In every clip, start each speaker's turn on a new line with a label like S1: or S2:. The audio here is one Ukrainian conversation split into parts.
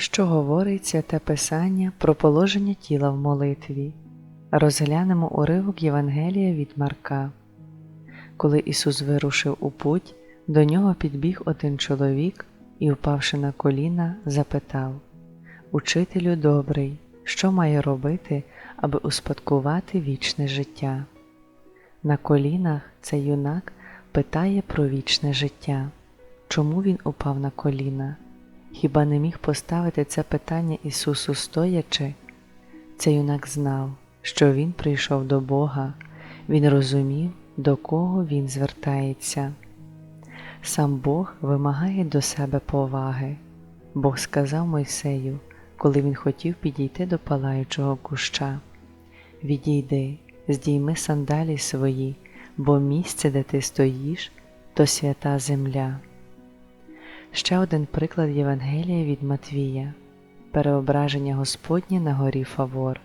S1: Що говорить святе Писання про положення тіла в молитві? Розглянемо уривок Євангелія від Марка. Коли Ісус вирушив у путь, до нього підбіг один чоловік і, впавши на коліна, запитав Учителю добрий, що має робити, аби успадкувати вічне життя? На колінах цей юнак питає про вічне життя. Чому він упав на коліна? Хіба не міг поставити це питання Ісусу стоячи? Цей юнак знав, що Він прийшов до Бога, він розумів, до кого він звертається. Сам Бог вимагає до себе поваги. Бог сказав Мойсею, коли він хотів підійти до палаючого куща: Відійди, здійми сандалі свої, бо місце, де ти стоїш, то свята земля. Ще один приклад Євангелія від Матвія, переображення Господнє на горі Фавор,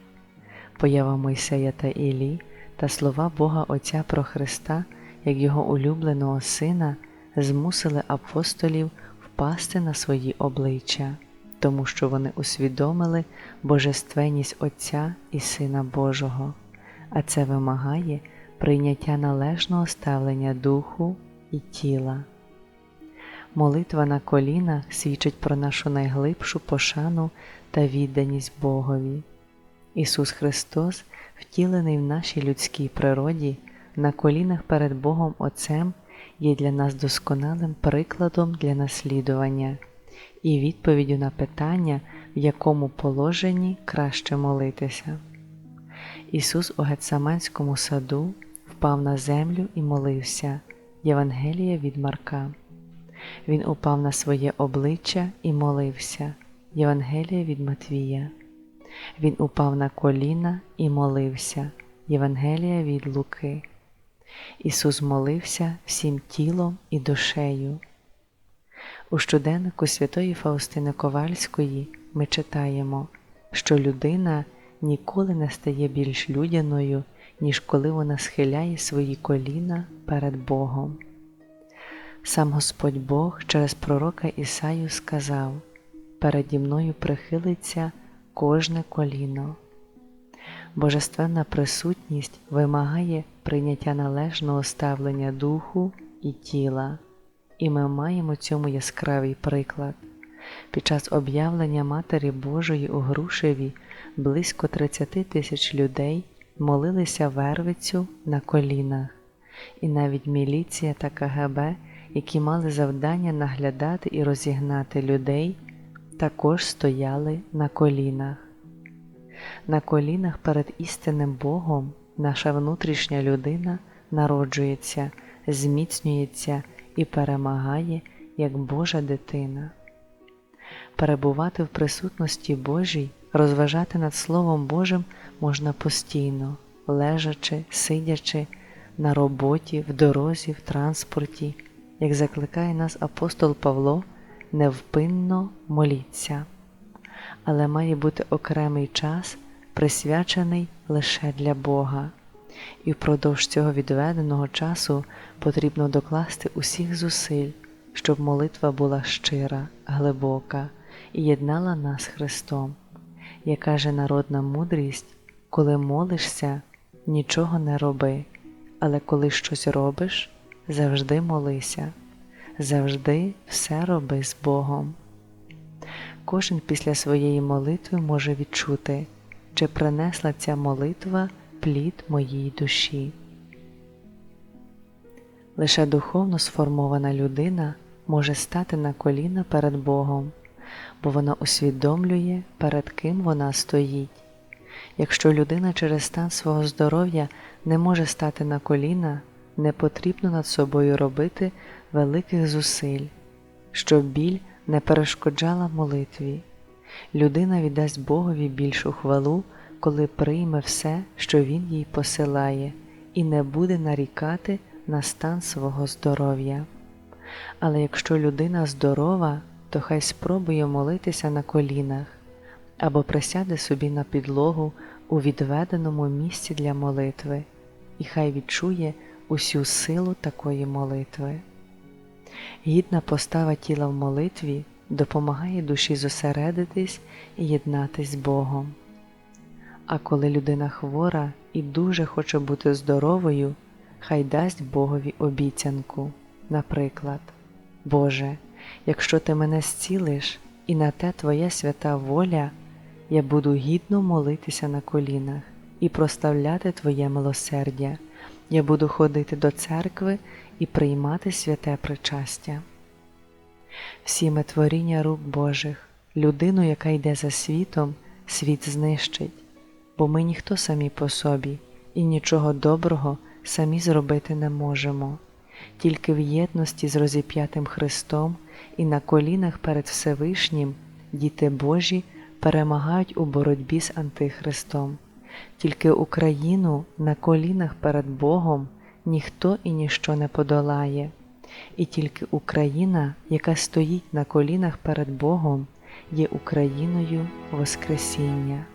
S1: поява Мойсея та Ілі та слова Бога Отця про Христа, як Його улюбленого Сина, змусили апостолів впасти на свої обличчя, тому що вони усвідомили божественність Отця і Сина Божого, а це вимагає прийняття належного ставлення духу і тіла. Молитва на колінах свідчить про нашу найглибшу пошану та відданість Богові. Ісус Христос, втілений в нашій людській природі, на колінах перед Богом Отцем, є для нас досконалим прикладом для наслідування і відповіддю на питання, в якому положенні краще молитися. Ісус у Гецаманському саду впав на землю і молився. Євангелія від Марка. Він упав на своє обличчя і молився. Євангелія від Матвія. Він упав на коліна і молився. Євангелія від Луки. Ісус молився всім тілом і душею. У щоденнику Святої Фаустини Ковальської ми читаємо, що людина ніколи не стає більш людяною, ніж коли вона схиляє свої коліна перед Богом. Сам Господь Бог через пророка Ісаю сказав: Переді мною прихилиться кожне коліно. Божественна присутність вимагає прийняття належного ставлення духу і тіла, і ми маємо цьому яскравий приклад. Під час об'явлення Матері Божої у Грушеві близько 30 тисяч людей молилися вервицю на колінах, і навіть міліція та КГБ які мали завдання наглядати і розігнати людей, також стояли на колінах. На колінах перед істинним Богом наша внутрішня людина народжується, зміцнюється і перемагає як Божа дитина. Перебувати в присутності Божій, розважати над Словом Божим можна постійно, лежачи, сидячи, на роботі, в дорозі, в транспорті як закликає нас апостол Павло, невпинно моліться, але має бути окремий час, присвячений лише для Бога, і впродовж цього відведеного часу потрібно докласти усіх зусиль, щоб молитва була щира, глибока і єднала нас з Христом, як каже народна мудрість, коли молишся, нічого не роби, але коли щось робиш, завжди молися, завжди все роби з Богом. Кожен після своєї молитви може відчути, чи принесла ця молитва плід моїй душі. Лише духовно сформована людина може стати на коліна перед Богом, бо вона усвідомлює, перед ким вона стоїть. Якщо людина через стан свого здоров'я не може стати на коліна, не потрібно над собою робити великих зусиль, щоб біль не перешкоджала молитві. Людина віддасть Богові більшу хвалу, коли прийме все, що Він їй посилає, і не буде нарікати на стан свого здоров'я. Але якщо людина здорова, то хай спробує молитися на колінах або присяде собі на підлогу у відведеному місці для молитви, і хай відчує усю силу такої молитви. Гідна постава тіла в молитві допомагає душі зосередитись і єднатись з Богом. А коли людина хвора і дуже хоче бути здоровою, хай дасть Богові обіцянку. Наприклад, Боже, якщо ти мене зцілиш і на те Твоя свята воля, я буду гідно молитися на колінах і проставляти Твоє милосердя, я буду ходити до церкви і приймати святе причастя. Всі ми творіння рук Божих, людину, яка йде за світом, світ знищить, бо ми ніхто самі по собі і нічого доброго самі зробити не можемо, тільки в єдності з розіп'ятим Христом і на колінах перед Всевишнім діти Божі перемагають у боротьбі з Антихристом. Тільки Україну на колінах перед Богом ніхто і ніщо не подолає, і тільки Україна, яка стоїть на колінах перед Богом, є Україною Воскресіння.